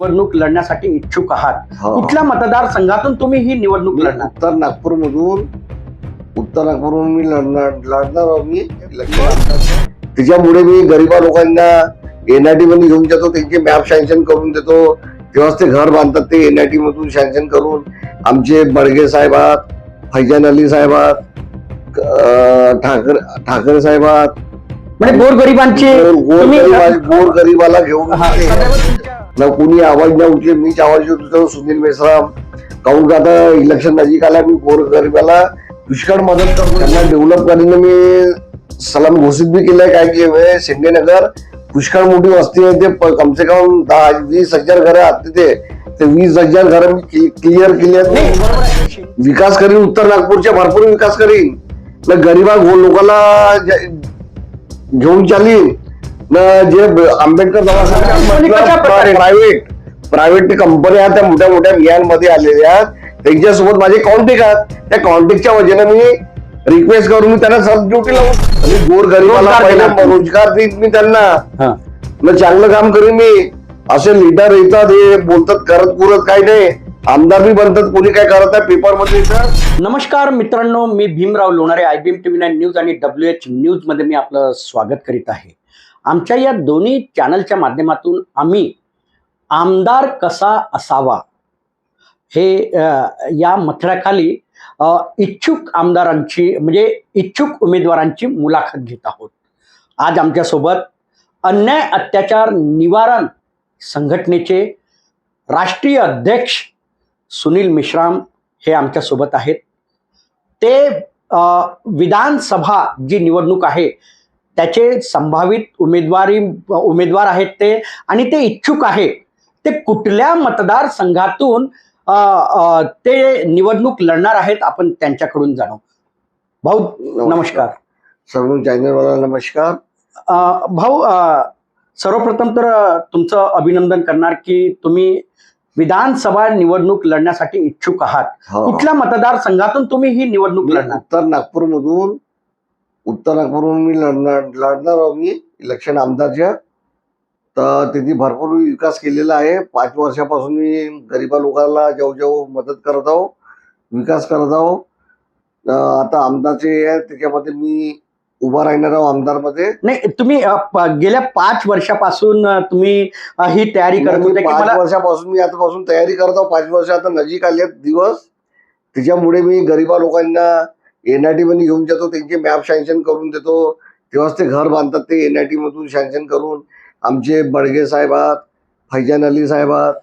निवडणूक लढण्यासाठी इच्छुक आहात. हो. कुठल्या मतदारसंघातून तुम्ही ही निवडणूक मी लढणार? उत्तर नागपूर मधून उत्तर नागपूरहून मी लढणार लढणार आहो मी. त्याच्यामुळे मी गरिबा लोकांना एनआयटी मध्ये घेऊन जातो त्यांचे मॅप सँक्शन करून देतो. तेव्हाच ते घर बांधतात ते एनआयटी मधून सँक्शन करून आमचे बडगे साहेब आहात फैजान अली साहेब आहात अं, ठाकरे ठाकरे साहेब आहात. म्हणजे गोरगरिबांची गोर तुम्ही- गरीब गोर गरीबाला घेऊन हा, ते- सदैव तुमच्या- ना कोणी आवाज नाही उठले मीच आवाज उठतो सुनील मेश्राम काहून का आता इलेक्शन नजीक आला मी गोर गरीबाला पुष्कळ मदत करतो त्यांना डेव्हलप करायला मी सलाम घोषित बी केलंय काय की शिंदेनगर पुष्कळ मोठी वस्ती आहे ते प- कम से कम दहा वीस हजार घरं आहेत तिथे ते वीस हजार घरं मी क्लिअर केली आहेत. विकास करीन उत्तर नागपूरच्या भरपूर विकास करीन. ना गरीबा लोकांना घेऊन चालीन. ना जे आंबेडकर? प्रायव्हेट प्रायव्हेट कंपन्या त्या मोठ्या मोठ्या मियांमध्ये आलेल्या आहेत. त्यांच्यासोबत माझे कॉन्टॅक्ट आहेत. त्या कॉन्टॅक्टच्या वजेनं मी रिक्वेस्ट करून मी त्यांना सब ड्युटी लावून गोर गरीबाला रोजगार पहिला देणार. रोजगार देईन मी त्यांना. हा. न चांगलं काम करीन मी. असे लिडर येतात हे बोलतात करत पुरत काही नाही. आमदार बी बनतात कोणी काय करत आहे पेपरमध्ये नमस्कार मित्रांनो मी Bhimrao Lonare I B M TV nine news आणि डब्ल्यू एच न्यूजमध्ये मी आपलं स्वागत करीत आहे. आमच्या या दोन्ही चॅनलच्या माध्यमातून आम्ही आमदार कसा असावा हे या मथळ्याखाली इच्छुक आमदारांची म्हणजे इच्छुक उमेदवारांची मुलाखत घेत आहोत. आज आमच्यासोबत अन्याय अत्याचार निवारण संघटनेचे राष्ट्रीय अध्यक्ष सुनील मिश्राम हे आमच्यासोबत आहेत. ते विधानसभा जी निवडणूक आहे त्याचे संभावित उमेदवारी उमेदवार आहेत ते आणि ते इच्छुक आहे. ते कुठल्या मतदारसंघातून ते निवडणूक लढणार आहेत आपण त्यांच्याकडून जाणू. भाऊ नमस्कार. सर्व चॅनलवाला नमस्कार. भाऊ सर्वप्रथम तर तुमचं अभिनंदन करणार की तुम्ही विधानसभा निवडणूक लढण्यासाठी इच्छुक आहात. हो. कुठल्या मतदारसंघातून तुम्ही ही निवडणूक लढणार? उत्तर नागपूर मधून उत्तर नागपूरहून मी लढणार लढणार आहो मी. इलेक्शन आमदारच्या. तर त्यांनी भरपूर विकास केलेला आहे. पाच वर्षापासून मी गरिबा लोकांना जेव्हा जेव्हा मदत करत आहो विकास करत आहो. आता आमदारचे आहे त्याच्यामध्ये मी उभा राहणार आहो आमदारमध्ये. नाही तुम्ही अ, प- गेल्या पाच वर्षापासून अ, तुम्ही अ, ही तयारी करत मी होते की पाच मला वर्षापासून मी आतापासून तयारी करत आहो. पाच वर्ष आता नजीक आले दिवस. त्याच्यामुळे मी गरिबा लोकांना एनआयटी मध्ये घेऊन जातो त्यांचे मॅप सँक्शन करून देतो. तेव्हाच ते घर बांधतात ते एनआयटी मधून सँक्शन करून. आमचे बडगे साहेब आहात फैजान अली साहेब आहात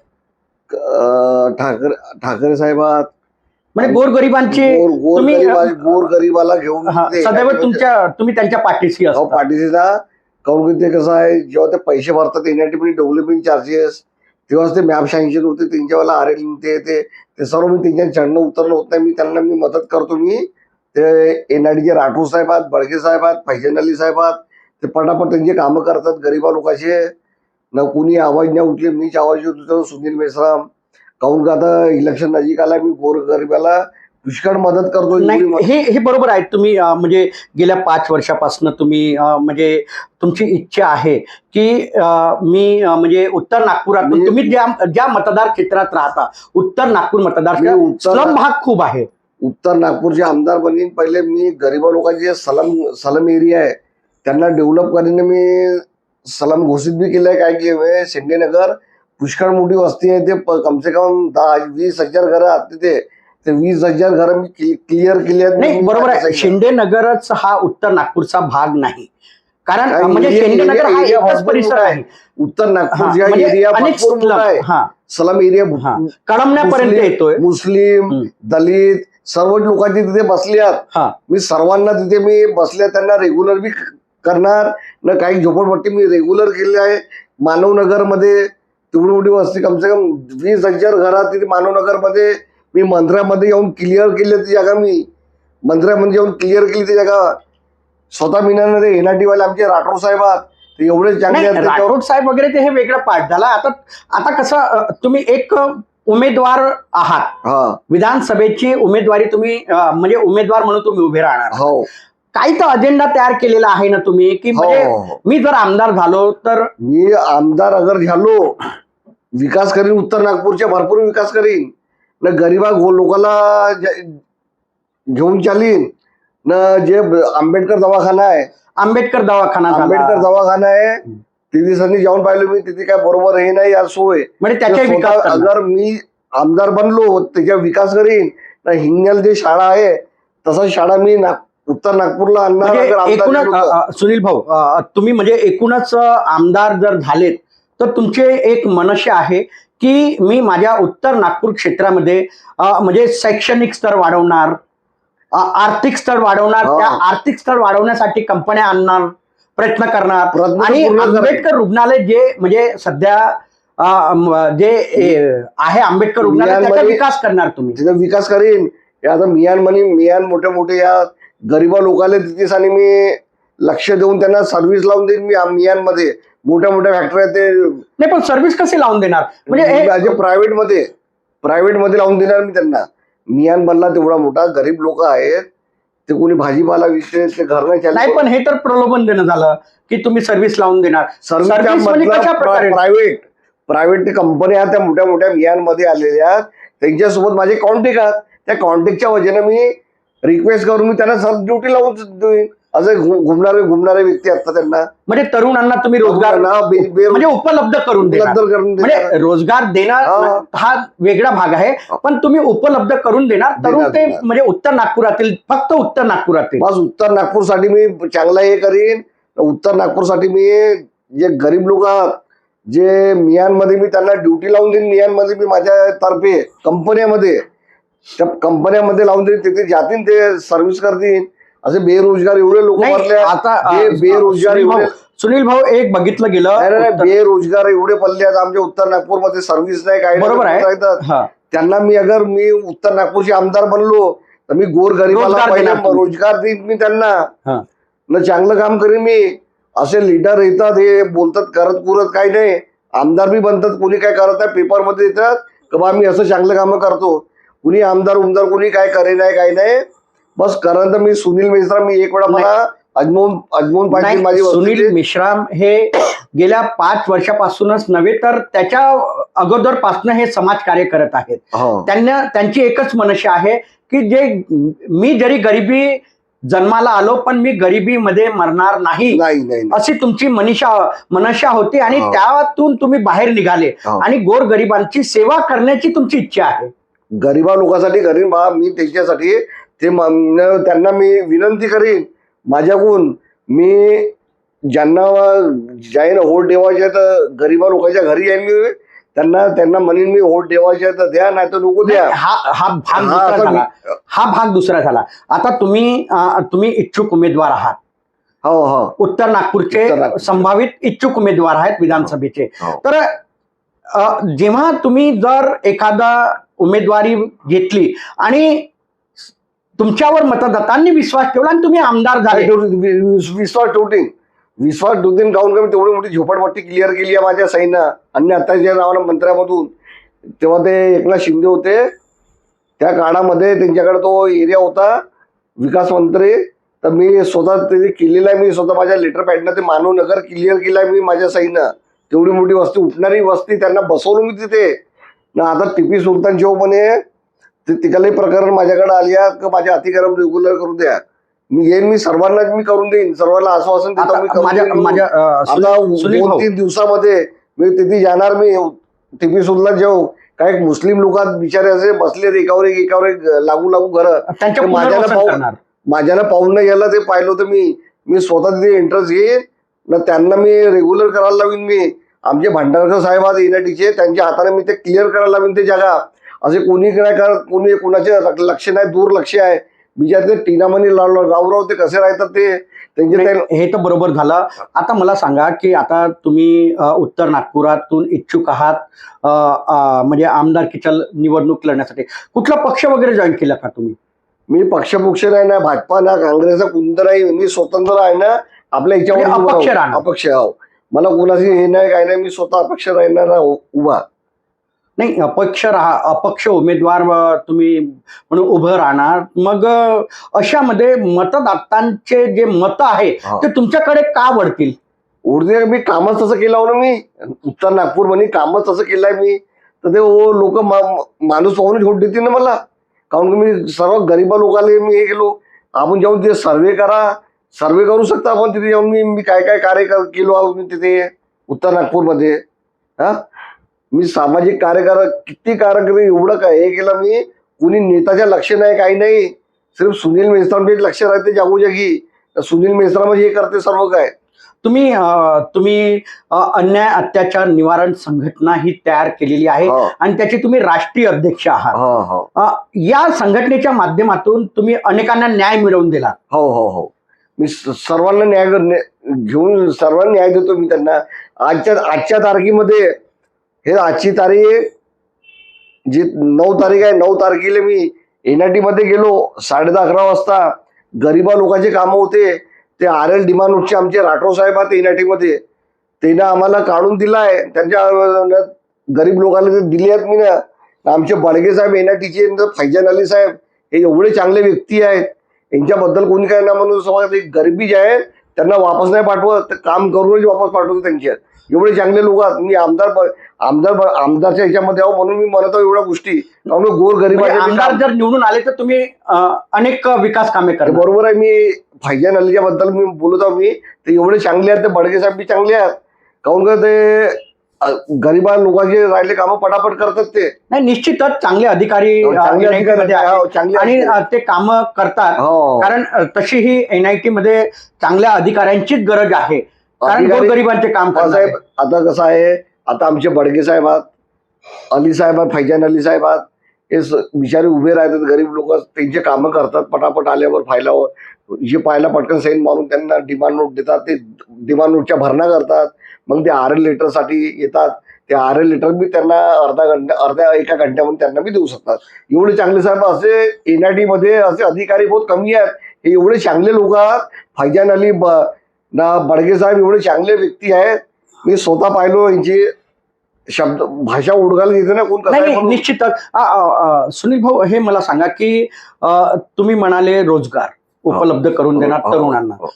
ठाकरे ठाकरे साहेब आहात. म्हणजे गोरगरिबांची गोर गोर तुम्ही, गरीबा गोर गरीबाला घेऊन सदैव तुमच्या तुम्ही त्यांच्या पाठीशी पाठीशी ना. काहून की ते कसं आहे जेव्हा ते पैसे भरतात एनआयटी मध्ये डेव्हलपिंग चार्जेस तेव्हाच ते मॅप सँक्शन होते त्यांच्यावाला आर एल ते सर्व मी त्यांच्या चढणं उतरणं होत नाही मी त्यांना मी मदत करतो मी ते एनआयडीचे राठोड साहेब आहेत बडगे साहेब आहेत फैजन अली साहेब आहेत ते पटापट त्यांचे कामं करतात गरिबा लोकांचे. ना कोणी आवाज नाही उठले मीच आवाज उठतो सुनील मेश्राम. काहून का आता इलेक्शन नजीक आला मी गोर गरिबाला पुष्कळ मदत करतो हे हे बरोबर आहे. तुम्ही म्हणजे गेल्या पाच वर्षापासून तुम्ही म्हणजे तुमची इच्छा आहे की मी म्हणजे उत्तर नागपुरातून मी- तुम्ही ज्या ज्या मतदार क्षेत्रात राहता उत्तर नागपूर मतदार उत्तर स्लम भाग खूप आहे. उत्तर नागपूरचे आमदार बनीन पहिले मी गरिबा लोकांचे सलम सलम एरिया आहे त्यांना डेव्हलप करणे मी सलम घोषित बी केलंय काय की शिंदेनगर पुष्कळ मोठी वस्ती आहे ते प- कम से कम दहा वीस हजार घरं आहेत तिथे. ते वीस हजार घरं मी क्लिअर केली आहेत. नाही बरोबर आहे. सांगितलं. शिंदे नगरच हा उत्तर नागपूरचा भाग नाही. कारण म्हणजे नगर हा एकच भरपूर परिसर मोठा आहे. उत्तर हा, नागपूरच्या म्हणजे एरिया अनेक भरपूर मोठा आहे. slum, हा, सलम एरिया हा. कळमण्यापर्यंत मुस्लिम- येतोय. मुस्लिम हम्म. दलित सर्व लोकांची तिथे बसली आहेत. हा. मी सर्वांना तिथे मी बसल्या त्यांना रेग्युलर बी करणार. न काही झोपडपट्टी मी रेग्युलर केली आहे. मानवनगरमध्ये तेवढी मोठी वस्ती कम से कम वीस हजार घरात तिथे मानवनगरमध्ये मी मंत्र्यामध्ये येऊन क्लिअर केली ती जागा मी. मंत्र्यामध्ये येऊन क्लिअर केली ती जागा. स्वतः मीनाने एनआरटी वाले आमचे राठोड साहेब आहात. ते एवढे चांगले आहेत राठोड साहेब वगैरे ते हे वेगळं पाठ झाला. आता आता कसं तुम्ही एक उमेदवार आहात. हा. विधानसभेची उमेदवारी तुम्ही अ, म्हणजे उमेदवार म्हणून तुम्ही उभे राहणार. हो. काही तर अजेंडा तयार केलेला आहे ना तुम्ही? की हो म्हणजे हो. मी जर आमदार झालो तर मी आमदार अगर झालो विकास करीन उत्तर नागपूरच्या भरपूर विकास करीन. न गरिबा गो लोकांना जे- घेऊन चालीन. न जे ब- आंबेडकर दवाखाना आहे. आंबेडकर दवाखाना झाला. आंबेडकर दवाखाना आहे. तिथे दिवसांनी जाऊन पाहिलं मी तिथे काय बरोबर हे नाही आज सोय म्हणजे त्याचा तर विकास करणार. मी आमदार बनलो त्याच्या विकास करीन तर हिंगल जे शाळा आहे तसं शाळा मी नाग- उत्तर नागपूरला आणणार म्हणजे अगर आमदार एकूणच अ. अ, सुनील भाऊ अ, तुम्ही म्हणजे एकूणच अ, आमदार जर झालेत तर तुमचे एक मनशे आहे की मी माझ्या उत्तर नागपूर क्षेत्रामध्ये अ, म्हणजे शैक्षणिक स्तर वाढवणार अ, आर्थिक स्तर वाढवणार हा. त्या आर्थिक स्तर वाढवण्यासाठी कंपन्या आणणार प्रयत्न करणार. आणि. आंबेडकर रुग्णालय जे म्हणजे सध्या जे आहे आंबेडकर रुग्णालय त्याचा विकास करणार तुम्ही. तिथं विकास करीन. आता मियान म्हणे मियान मोठे मोठे या गरिबा लोकांना तिथेच आणि मी लक्ष देऊन त्यांना सर्व्हिस लावून देईन मी मियानमध्ये. मोठ्या मोठ्या फॅक्टऱ्या ते. नाही पण सर्व्हिस कसे लावून देणार? म्हणजे हे- माझे प्रायव्हेटमध्ये प्रायव्हेटमध्ये लावून देणार मी त्यांना. मियान बनला तेवढा मोठा गरीब लोक आहेत. ते कोणी भाजीपाला विकते ते घर नाही पण हे तर प्रलोभन देणं झालं की तुम्ही सर्व्हिस लावून देणार. सर्व्हिस म्हणजे कशा प्रकारे? प्रायव्हेट प्रायव्हेट कंपन्या त्या मोठ्या मोठ्या मियानमध्ये आलेल्या आहेत. त्यांच्यासोबत माझे कॉन्टॅक्ट आहेत. त्या कॉन्टॅक्टच्या वजेनं मी रिक्वेस्ट करून मी त्यांना सब ड्युटी लावून देईन. असं घुमणारे घुमणारे व्यक्ती असतात त्यांना. म्हणजे तरुणांना तुम्ही रोजगार म्हणजे उपलब्ध करून देणार. देणार. म्हणजे रोजगार देणं हा. वेगळा भाग आहे पण तुम्ही उपलब्ध करून देणार. तरुण देणार, ते देणार. म्हणजे उत्तर नागपुरातील फक्त उत्तर नागपुरातील. बस उत्तर नागपूरसाठी मी चांगला हे करीन. उत्तर नागपूरसाठी मी जे गरीब लोक जे मियानमध्ये मी त्यांना ड्युटी लावून देईन मियानमध्ये मी माझ्या तर्फे कंपन्यामध्ये त्या कंपन्यामध्ये लावून देईन तिथे जातील ते सर्व्हिस करतील. असे बेरोजगार एवढे लोक नाही. आता जे बेरोजगार सुनील भाऊ एवढे सुनील भाऊ एक बघितलं गेलं नाही नाही, नाही बेरोजगार एवढे पडले आहेत आमच्या उत्तर नागपूरमध्ये सर्व्हिस नाही काय नाही, बरोबर आहे. हा. त्यांना मी अगर मी उत्तर नागपूरचे आमदार बनलो तर मी गोर गरिबाला रोजगार पहिले देणार तुम्ही. रोजगार देईन मी त्यांना हा. न चांगलं काम करीन मी असे लीडर येतात हे बोलतात करत पुरत काही नाही आमदार बी बनतात कोणी काय करत आहे पेपरमध्ये येतात का बा मी असं चांगलं कामं करतो कुणी आमदार उमदार कोणी काय करे नाही काही नाही बस कारण तर मी सुनील मिश्रा मी एक वेळा मला अजमोन अजमोन पाटील माझी सुनील मिश्राम हे गेल्या पाच वर्षापासूनच नव्हे तर त्याच्या अगोदरपासून हे समाजकार्य करत आहेत हो. त्यांना त्यांची एकच मनशा आहे की जे मी जरी गरिबी जन्माला आलो पण मी गरिबीमध्ये मरणार नाही नाही नाही नाही. अशी तुमची मनीषा मनशा होती आणि हो. त्यातून तुम्ही बाहेर निघाले हो. आणि गोर गरिबांची सेवा करण्याची तुमची इच्छा आहे गरिबा लोकांसाठी करीन बा मी त्याच्यासाठी ते त्यांना मी विनंती करीन माझ्याकडून मी ज्यांना जाईन होट ठेवायचे आहे तर गरिबा लोकांच्या घरी जाईन मी त्यांना त्यांना म्हणेन मी होट ठेवायचे आहे तर द्या नाही तर नको द्या. हा हा भाग हा, दुसरा झाला. हा भाग दुसरा झाला. आता तुम्ही अं, तुम्ही इच्छुक उमेदवार आहात. हो हो. उत्तर नागपूरचे. संभावित इच्छुक उमेदवार आहेत विधानसभेचे. हो. तर अ, जेव्हा तुम्ही जर एखादा उमेदवारी घेतली आणि तुमच्यावर मतदातांनी विश्वास ठेवला आणि तुम्ही आमदार झाले. विश्वास ठेवतील विश्वास ठेवतील गाऊन का तेवढी मोठी झोपडपट्टी क्लिअर केली आहे माझ्या सैन्या आणि आताच्या नावानं मंत्र्यामधून तेव्हा ते एकनाथ शिंदे होते. त्या काळामध्ये त्यांच्याकडे तो एरिया होता विकास मंत्री. तर मी स्वतः ते केलेलं आहे मी स्वतः माझ्या लेटर पॅडनं ते मानव नगर क्लिअर केलं आहे मी माझ्या सैन्य तेवढी मोठी वस्ती उठणारी वस्ती त्यांना बसवलं मी तिथे. ना आता टिपी सुलतान जेव्हा म्हणे ते तिकडले प्रकरण माझ्याकडे आली का माझ्या अतिक्रम रेग्युलर करू द्या. मी येईन मी सर्वांनाच मी करून देईन. सर्वांना आश्वासन देतो मी करून देईन. आता दोन तीन दिवसामध्ये मी तिथे जाणार मी टिपी सुलतान जेव काही मुस्लिम लोक बिचारे असे बसले एकावर एक एकावर एक लागू लागू घर. त्यांच्या ते माझ्याला पुनर्वसन पाहू- करणार. माझ्याला पाहून नाही गेला ते पाहिलं होतं मी मी स्वतः तिथे इंटरेस्ट घेईन. ना त्यांना मी रेग्युलर करायला लावीन मी. आमचे भांडारकर साहेब आज एनआयटीचे त्यांच्या हाताने मी ते क्लिअर करायला लावीन ते जागा. असे कोणी काय करत कोणी कुणाचे लक्ष नाही दुर्लक्ष आहे. बिचारे ते टीनामणी रावराव ते कसे राहतात ते त्यांचे हे तर बरोबर झालं. आता मला सांगा की आता तुम्ही उत्तर नागपुरातून इच्छुक आहात म्हणजे आमदारकीच्या निवडणूक लढण्यासाठी. कुठला पक्ष वगैरे जॉईन केला का तुम्ही? मी पक्षपुक्ष नाही ना भाजपा ना काँग्रेसचा कोणतं नाही मी स्वतंत्र आहे ना आपल्या म्हणजे याच्यावर अपक्ष राहू. राहणार. अपक्ष आहो मला कोणाची हे नाही काय नाही मी स्वतः अपक्ष राहणार उभा. नाही अपक्ष राहा अपक्ष उमेदवार तुम्ही म्हणून उभं राहणार. मग अशामध्ये मतदातांचे जे मत आहे. ते तुमच्याकडे का वळतील? उडते मी कामच तसं केलं हो ना मी उत्तर नागपूरमध्ये कामच तसं केलंय मी. तर ते लोक माणूस पाहून छोट देतील ना मला. काऊन की मी सर्व गरीबा लोकांना मी हे केलो. आपण जाऊन ते सर्वे करा. सर्वे करू शकता आपण तिथे जाऊन मी मी काय काय कार्य कर- केलो आहोत मी तिथे उत्तर नागपूरमध्ये. हा? मी सामाजिक कार्यकर किती कार्यक्रम एवढं काय हे केलं मी? कुणी नेताच्या लक्ष नाही काही नाही. सिर्फ सुनील मेश्रामचे लक्ष राहते जागोजागी. सुनील मेश्राम हे करते सर्व काय. तुम्ही तुम्ही अन्याय अत्याचार निवारण संघटना ही तयार केलेली आहे आणि त्याचे तुम्ही राष्ट्रीय अध्यक्ष आहात. हो हो. या संघटनेच्या माध्यमातून तुम्ही अनेकांना न्याय मिळवून दिला. हो हो हो. मी सर्वांना न्याय न्या- घेऊन सर्वांना न्याय देतो मी त्यांना. आजच्या आजच्या तारखेमध्ये हे आजची तारीख जी नऊ तारीख आहे नऊ तारखेला मी एन आय टीमध्ये गेलो साडे दहा अकरा वाजता. गरिबा लोकांचे कामं होते. ते आर एल डिमानूटचे आमचे राठोड साहेब आहेत एन आय टीमध्ये त्यानं आम्हाला काढून दिलाय. त्यांच्या गरीब लोकांना ते दिले आहेत मी ना आमचे बडगे साहेब टीचे फैजान अली साहेब हे एवढे चांगले व्यक्ती आहेत. यांच्याबद्दल कोणी काय ना म्हणून समजा गरिबी जे आहे त्यांना वापस नाही पाठवत. काम करूनच वापस पाठवतो त्यांच्यात. एवढे चांगले लोक आहेत. मी आमदार आमदार आमदारच्या ह्याच्यामध्ये आहो म्हणून मी म्हणत आहो एवढ्या गोष्टी. काऊन गोर म्हणजे गरीब आमदार जर निवडून आले तर तुम्ही अनेक विकास कामे करणार. बरोबर आहे. मी फैजान अलीच्या बद्दल मी बोलत आहो मी. ते एवढे चांगले आहेत ते बडगे साहेब बी चांगले आहेत. काऊन का ते गरिबा लोकांचे राहिले कामं पटापट करतात ते. नाही निश्चितच चांगले अधिकारी. हो, चांगले आणि ते. काम करतात. हो. कारण अं, तशीही एनआयटी मध्ये चांगल्या अधिकाऱ्यांचीच गरज आहे. कारण गोरगरिबांचे काम करणार. साहेब आता कसं आहे आता आमचे बडगे साहेब आहात अली साहेब आहेत फैजान अली साहेब आहात हे स- बिचारे उभे राहतात गरीब लोक त्यांचे कामं करतात पटापट आल्यावर फायलावर जे पाहायला पटकन साईन मारून त्यांना डिमांड नोट देतात ते डिमांड नोटच्या भरणा करतात मग ते आर एल लेटरसाठी येतात ते आर एल लेटर बी त्यांना अर्धा घंटा अर्ध्या एका घंट्यामध्ये त्यांना बी देऊ शकतात. एवढे चांगले साहेब असे एनआयटी मध्ये असे अधिकारी बहुत कमी आहेत हे एवढे चांगले लोक आहात फैजान अली ब ना बडगे साहेब एवढे चांगले व्यक्ती आहेत मी स्वतः पाहिलो यांची शब्द भाषा ओळखायला येते ना कोण नाही आहे. निश्चितच सुनील भाऊ हे मला सांगा की तुम्ही म्हणाले रोजगार उपलब्ध करून देणार हो, तरुणांना हो.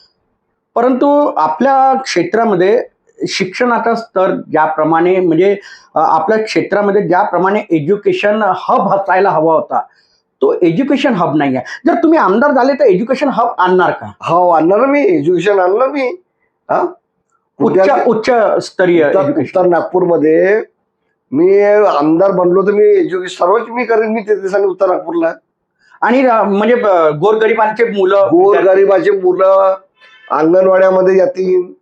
परंतु आपल्या क्षेत्रामध्ये शिक्षणाचा स्तर ज्याप्रमाणे म्हणजे आपल्या क्षेत्रामध्ये ज्याप्रमाणे एज्युकेशन हब असायला हवा होता तो एज्युकेशन हब नाही आहे जर तुम्ही आमदार झाले तर एज्युकेशन हब आणणार का? हो आणणार मी. एज्युकेशन आणलं मी. हा? उच्च उद्या- उच्च स्तरीय उत्तर उत्तर नागपूरमध्ये मी आमदार बनलो तर मी एज्युकेशन सर्वच मी करेन मी ते दिवसांनी उत्तर नागपूरला. आणि अ, म्हणजे अ, गोरगरिबांचे मुलं गोर गरिबाचे मुलं अंगणवाड्यामध्ये जातील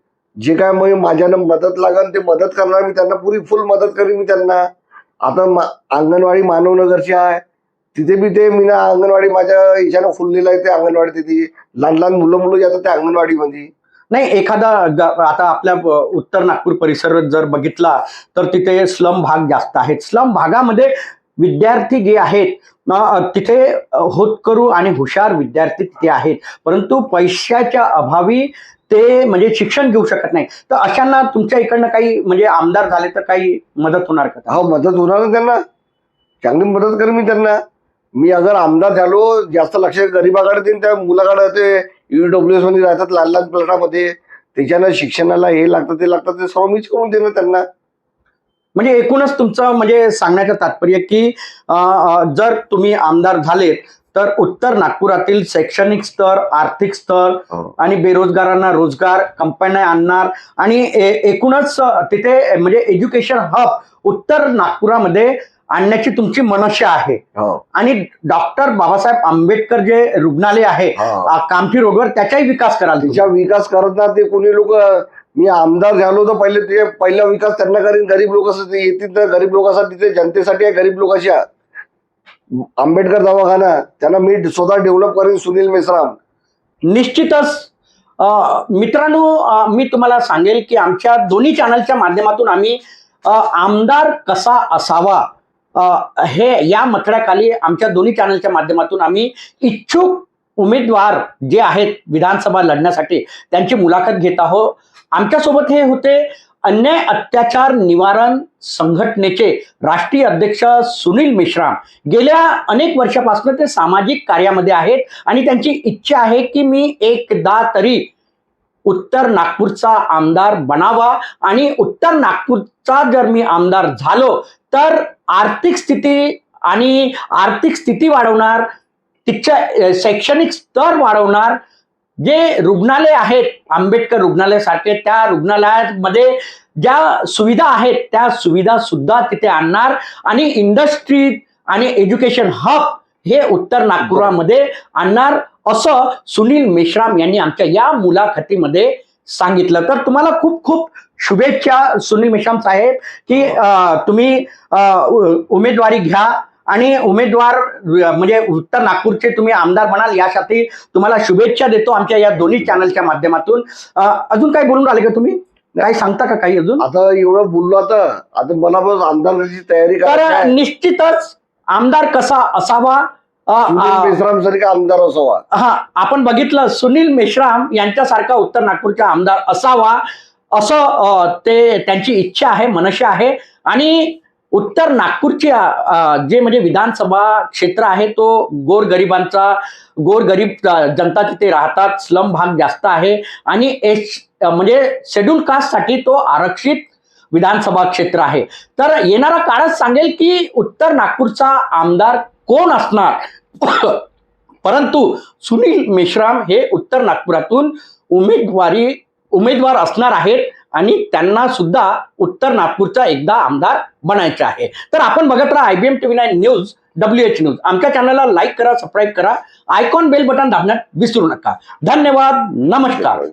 जे काय मग माझ्यानं मदत लागेल ते मदत करणार. मी त्यांना पुरी फुल मदत करीन मी त्यांना. आता मा- अंगणवाडी मानवनगरची आहे. तिथे बी ते मी ना अंगणवाडी माझ्या याच्यानं फुललेलं आहे ते अंगणवाडी तिथे. लहान लहान मुलं मुलं जातात त्या अंगणवाडीमध्ये. नाही एखादा ग- आता आपल्या अ, उत्तर नागपूर परिसर जर बघितला तर तिथे स्लम भाग जास्त आहेत. स्लम भागामध्ये विद्यार्थी जे आहेत अ, तिथे अ, होतकरू आणि हुशार विद्यार्थी तिथे आहेत. परंतु पैशाच्या अभावी ते म्हणजे शिक्षण घेऊ शकत नाही. तर अशांना तुमच्या इकडनं काही म्हणजे आमदार झाले तर काही मदत होणार का? हो मदत होणार ना त्यांना. चांगली मदत करेन मी त्यांना. मी अगर आमदार झालो जास्त लक्ष गरिबाकडे देईन त्या मुलाकडे ते ईडब्ल्यू एसमध्ये राहतात लहान लहान प्लॅटामध्ये. त्याच्यानं शिक्षणाला हे लागतं ते लागतं ते सर्व मीच करून देणार त्यांना. म्हणजे एकूणच तुमचं म्हणजे सांगण्याचं तात्पर्य की जर तुम्ही आमदार झाले तर उत्तर नागपुरातील शैक्षणिक स्तर आर्थिक स्तर आणि बेरोजगारांना रोजगार कंपन्या आणणार आणि एकूणच तिथे म्हणजे एज्युकेशन हब उत्तर नागपुरामध्ये आणण्याची तुमची मनशा आहे. हो. आणि डॉक्टर बाबासाहेब आंबेडकर जे रुग्णालय आहे हो. कामठी रोडवर त्याचाही विकास कराल. तिच्या विकास करतात ते कोणी लोक मी आमदार झालो तर पहिले ते पहिला विकास त्यांना करीन. गरीब लोक येतील तर गरीब लोकांसाठी ते जनतेसाठी आहे गरीब लोकांच्या आंबेडकर दवाखाना त्यांना मी स्वतः डेव्हलप करेन सुनील मेश्राम. निश्चितच मित्रांनो मी तुम्हाला सांगेल की आमच्या दोन्ही चॅनलच्या माध्यमातून आम्ही आमदार कसा असावा हे या मथळ्याखाली आमच्या दोन्ही चॅनलच्या माध्यमातून आम्ही इच्छुक उमेदवार जे आहेत विधानसभा लढण्यासाठी त्यांची मुलाखत घेत आहोत. आमच्यासोबत हे होते अन्याय अत्याचार निवारण संघटनेचे राष्ट्रीय अध्यक्ष सुनील मेश्राम. गेल्या अनेक वर्षापासून ते सामाजिक कार्यामध्ये आहेत आणि त्यांची इच्छा आहे की मी एकदा तरी उत्तर नागपूरचा आमदार बनावा आणि उत्तर नागपूरचा जर मी आमदार झालो तर आर्थिक स्थिती आणि आर्थिक स्थिती वाढवणार तिच्या शैक्षणिक स्तर वाढवणार जे रुग्णालय आहेत आंबेडकर रुग्णालयासारखे त्या रुग्णालयामध्ये ज्या सुविधा आहेत त्या सुविधा सुद्धा तिथे आणणार आणि इंडस्ट्री आणि एज्युकेशन हब हे उत्तर नागपुरामध्ये आणणार असं सुनील मेश्राम यांनी आमच्या या मुलाखतीमध्ये सांगितलं. तर तुम्हाला खूप खूप शुभेच्छा सुनील मेश्राम साहेब की तुम्ही उमेदवारी घ्या आणि उमेदवार म्हणजे उत्तर नागपूरचे तुम्ही आमदार बनाल यासाठी तुम्हाला शुभेच्छा देतो आमच्या या दोन्ही चॅनलच्या माध्यमातून. अजून काही बोलून राहिले का तुम्ही? काही सांगता का काही अजून? आता एवढं बोललो आता आता मला आमदाराची तयारी तर. निश्चितच आमदार कसा असावा सुनील मेश्राम सारखे आमदार असावा. हा आपण बघितलं सुनील मेश्राम यांच्यासारखा उत्तर नागपूरचा आमदार असावा असं ते त्यांची इच्छा आहे मनशा आहे. आणि उत्तर नागपूरचे जे म्हणजे विधानसभा क्षेत्र आहे तो गोरगरिबांचा गोरगरीब जनता तिथे राहतात स्लम भाग जास्त आहे. आणि एस म्हणजे शेड्यूल कास्टसाठी तो आरक्षित विधानसभा क्षेत्र आहे. तर येणारा काळच सांगेल की उत्तर नागपूरचा आमदार कोण असणार? परंतु सुनील मेश्राम हे उत्तर नागपुरातून उमेदवारी उमेदवार असणार आहेत आणि त्यांना सुद्धा उत्तर नागपूरचा एकदा आमदार बनायचा आहे. तर आपण बघत राहा IBM TV nine news W H news. आमच्या चॅनलला लाईक करा सबस्क्राईब करा. आयकॉन बेल बटन दाबण्यात विसरू नका. धन्यवाद. नमस्कार.